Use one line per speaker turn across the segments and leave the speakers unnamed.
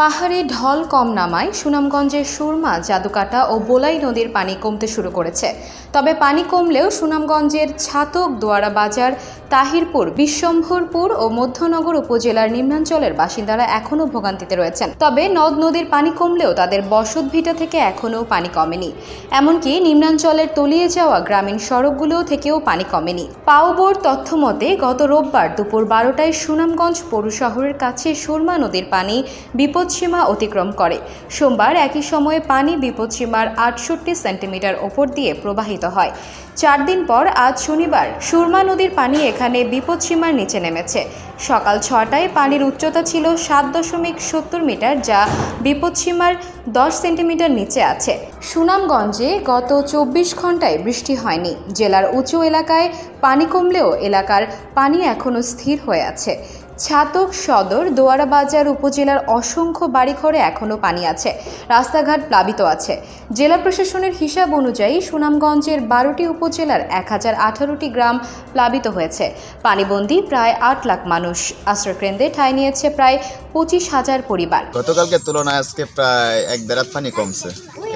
পাহাড়ে ঢল কম নামায় সুনামগঞ্জের সুরমা জাদুকাটা ও বোলাই নদীর পানি কমতে শুরু করেছে তবে পানি কমলেও সুনামগঞ্জের ছাতক দোয়ারা বাজার তাহিরপুর বিশ্বম্ভরপুর ও মধ্যনগর উপজেলার নিম্নাঞ্চলের বাসিন্দারা এখনও ভোগান্তিতে রয়েছেন তবে নদ নদীর পানি কমলেও তাদের বসত ভিটা থেকে এখনও পানি কমেনি এমনকি নিম্নাঞ্চলের তলিয়ে যাওয়া গ্রামীণ সড়কগুলোও থেকেও পানি কমেনি পাওবোর তথ্য মতে গত রোববার দুপুর বারোটায় সুনামগঞ্জ পৌর শহরের কাছে সুরমা নদীর পানি বিপদ বিপদসীমা অতিক্রম করে সোমবার একই সময়ে পানি বিপদসীমার আটষট্টি সেন্টিমিটার ওপর দিয়ে প্রবাহিত হয় চার দিন পর আজ শনিবার সুরমা নদীর পানি এখানে বিপদসীমার নিচে নেমেছে সকাল ছটায় পানির উচ্চতা ছিল সাত দশমিক সত্তর মিটার যা বিপদসীমার দশ সেন্টিমিটার নিচে আছে সুনামগঞ্জে গত চব্বিশ ঘন্টায় বৃষ্টি হয়নি জেলার উঁচু এলাকায় পানি কমলেও এলাকার পানি এখনও স্থির হয়ে আছে ছাতক সদর দোয়ারাবাজার উপজেলার অসংখ্য বাড়িঘরে এখনও পানি আছে রাস্তাঘাট প্লাবিত আছে জেলা প্রশাসনের হিসাব অনুযায়ী সুনামগঞ্জের বারোটি উপজেলার এক হাজার আঠারোটি গ্রাম প্লাবিত হয়েছে পানিবন্দী প্রায় আট লাখ মানুষ আশ্রয়কেন্দ্রে ঠাঁই নিয়েছে প্রায় পঁচিশ হাজার পরিবার গতকালকে তুলনায় আজকে প্রায় এক দেড় পানি কমছে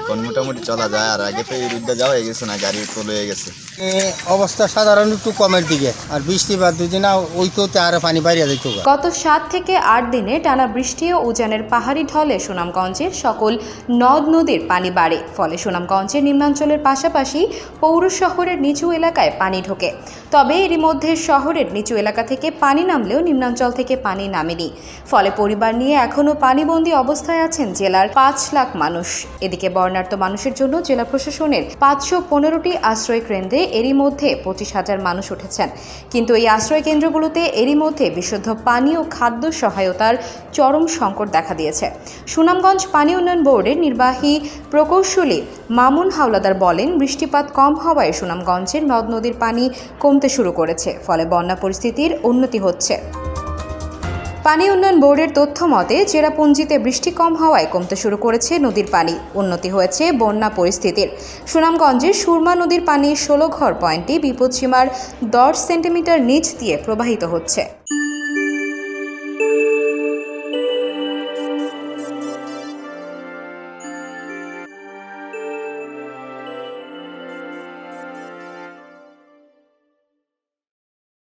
এখন মোটামুটি চলা যায় আর আগে তো এই রুদ্দা যাওয়া হয়ে গেছে না গাড়ি তোলে হয়ে গেছে
অবস্থা সাধারণ একটু কমের দিকে আর বৃষ্টি বা দুদিন ওই তো আরো পানি বাইরে যেত
গত সাত থেকে আট দিনে টানা বৃষ্টি ও উজানের পাহাড়ি ঢলে সুনামগঞ্জের সকল নদ নদীর পানি বাড়ে ফলে সুনামগঞ্জের নিম্নাঞ্চলের পাশাপাশি পৌর শহরের নিচু এলাকায় পানি ঢোকে তবে এরই মধ্যে শহরের নিচু এলাকা থেকে পানি নামলেও নিম্নাঞ্চল থেকে পানি নামেনি ফলে পরিবার নিয়ে এখনও পানিবন্দী অবস্থায় আছেন জেলার পাঁচ লাখ মানুষ এদিকে বর্ণা বন্যার্ত মানুষের জন্য জেলা প্রশাসনের পাঁচশো পনেরোটি আশ্রয় কেন্দ্রে এরই মধ্যে পঁচিশ হাজার মানুষ উঠেছেন কিন্তু এই আশ্রয় কেন্দ্রগুলোতে এরই মধ্যে বিশুদ্ধ পানি ও খাদ্য সহায়তার চরম সংকট দেখা দিয়েছে সুনামগঞ্জ পানি উন্নয়ন বোর্ডের নির্বাহী প্রকৌশলী মামুন হাওলাদার বলেন বৃষ্টিপাত কম হওয়ায় সুনামগঞ্জের নদ নদীর পানি কমতে শুরু করেছে ফলে বন্যা পরিস্থিতির উন্নতি হচ্ছে পানি উন্নয়ন বোর্ডের তথ্য মতে চেরাপুঞ্জিতে বৃষ্টি কম হওয়ায় কমতে শুরু করেছে নদীর পানি উন্নতি হয়েছে বন্যা পরিস্থিতির সুনামগঞ্জে সুরমা নদীর পানি ষোলো ঘর পয়েন্টটি বিপদসীমার দশ সেন্টিমিটার নিচ দিয়ে প্রবাহিত হচ্ছে